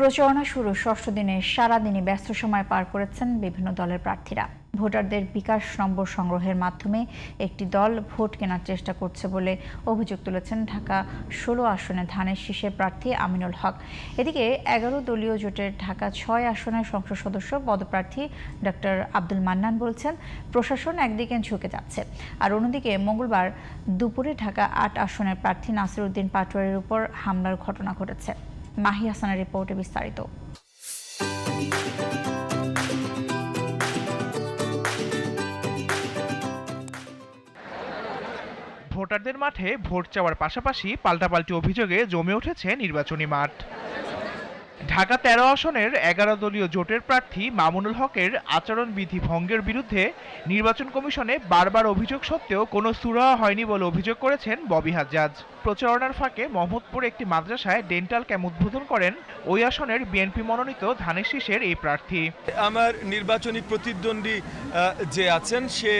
প্রচারণা শুরু ষষ্ঠ দিনে সারাদিনই ব্যস্ত সময় পার করেছেন বিভিন্ন দলের প্রার্থীরা। ভোটারদের বিকাশ নম্বর সংগ্রহের মাধ্যমে একটি দল ভোট কেনার চেষ্টা করছে বলে অভিযোগ তুলেছেন ঢাকা ষোলো আসনে ধানের শীষের প্রার্থী আমিনুল হক। এদিকে এগারো দলীয় জোটের ঢাকা ছয় আসনের সংসদ সদস্য পদপ্রার্থী ডক্টর আব্দুল মান্নান বলছেন, প্রশাসন একদিকে ঝুঁকে যাচ্ছে। আর অন্যদিকে মঙ্গলবার দুপুরে ঢাকা আট আসনের প্রার্থী নাসির উদ্দিন পাটোয়ারির উপর হামলার ঘটনা ঘটেছে। মাহি হাসানের রিপোর্টে বিস্তারিত। ভোটারদের মাঠে ভোট চাওয়ার পাশাপাশি পাল্টাপাল্টি অভিযোগে জমে উঠেছে নির্বাচনী মাঠ। ঢাকা তেরো আসনের এগারো দলীয় জোটের প্রার্থী মামুনুল হকের আচরণবিধি ভঙ্গের বিরুদ্ধে নির্বাচন কমিশনে বারবার অভিযোগ সত্ত্বেও কোনো সুরাহা হয়নি বলে অভিযোগ করেছেন ববি হাজ্জাজ। প্রচারণার ফাঁকে মোহাম্মদপুর একটি মাদ্রাসায় ডেন্টাল ক্যাম্প উদ্বোধন করেন ওই আসনের বিএনপি মনোনীত ধানের শীষের এই প্রার্থী। আমার নির্বাচনী প্রতিদ্বন্দ্বী যে আছেন, সে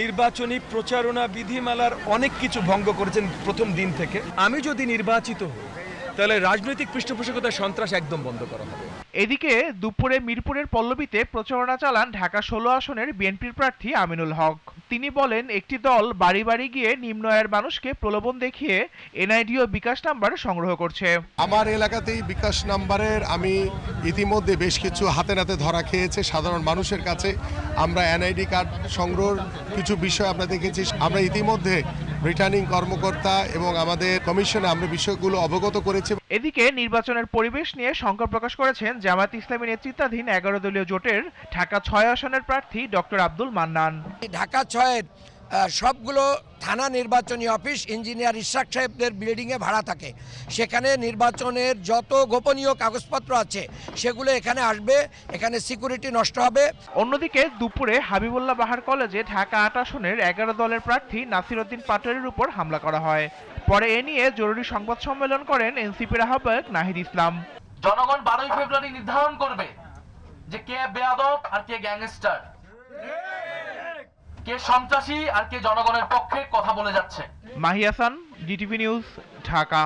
নির্বাচনী প্রচারণা বিধিমালার অনেক কিছু ভঙ্গ করেছেন প্রথম দিন থেকে। আমি যদি নির্বাচিত হই তাহলে রাজনৈতিক পৃষ্ঠপোষকতার সন্ত্রাস একদম বন্ধ করা হবে। এদিকে দুপুরে মিরপুরের পল্লবীতে প্রচারণা চালান ঢাকা ষোলো আসনের বিএনপির প্রার্থী আমিনুল হক। তিনি বলেন একটি দল বাড়ি বাড়ি গিয়ে নিম্ন আয়ের মানুষকে প্রলোভন দেখিয়ে এনআইডি ও বিকাশ নাম্বার সংগ্রহ করছে। আমার এলাকাতেই বিকাশ নাম্বারের আমি ইতিমধ্যে বেশ কিছু হাতে নাতে ধরা খেয়েছে সাধারণ মানুষের কাছে। আমরা এনআইডি কার্ড সংগ্রহের কিছু বিষয় আমরা দেখেছি। আমরা ইতিমধ্যে রিটার্নিং কর্মকর্তা এবং আমাদের কমিশনে আমরা বিষয়গুলো অবগত করেছি। এদিকে নির্বাচনের পরিবেশ নিয়ে শঙ্কা প্রকাশ করেছেন জামাত ইসলামী নেতৃত্বাধীন এগারো দলীয় জোটের ঢাকা ছয় আসনের প্রার্থী ডক্টর আব্দুল মান্নান। ঢাকা ছয়ের সবগুলো থানা নির্বাচনী অফিস ইঞ্জিনিয়ার ইশাক সাহেবদের বিল্ডিংয়ে ভাড়া থাকে। সেখানে নির্বাচনের যত গোপনীয় কাগজপত্র আছে সেগুলো এখানে আসবে এখানে সিকিউরিটি নষ্ট হবে। অন্যদিকে দুপুরে হাবিবুল্লাহ বাহার কলেজে ঢাকা আট আসনের এগারো দলের প্রার্থী নাসির উদ্দিন পাটোয়ারির উপর হামলা করা হয়। পরে এ নিয়ে জরুরি সংবাদ সম্মেলন করেন এনসিপির আহ্বায়ক নাহিদ ইসলাম। জনগণ বারোই ফেব্রুয়ারি নির্ধারণ করবে যে কে বেয়াদব আর কে গ্যাংস্টার। কে সন্ত্রাসী আর কে জনগণের পক্ষে কথা বলে যাচ্ছে। Mahi Hasan DTV news Dhaka.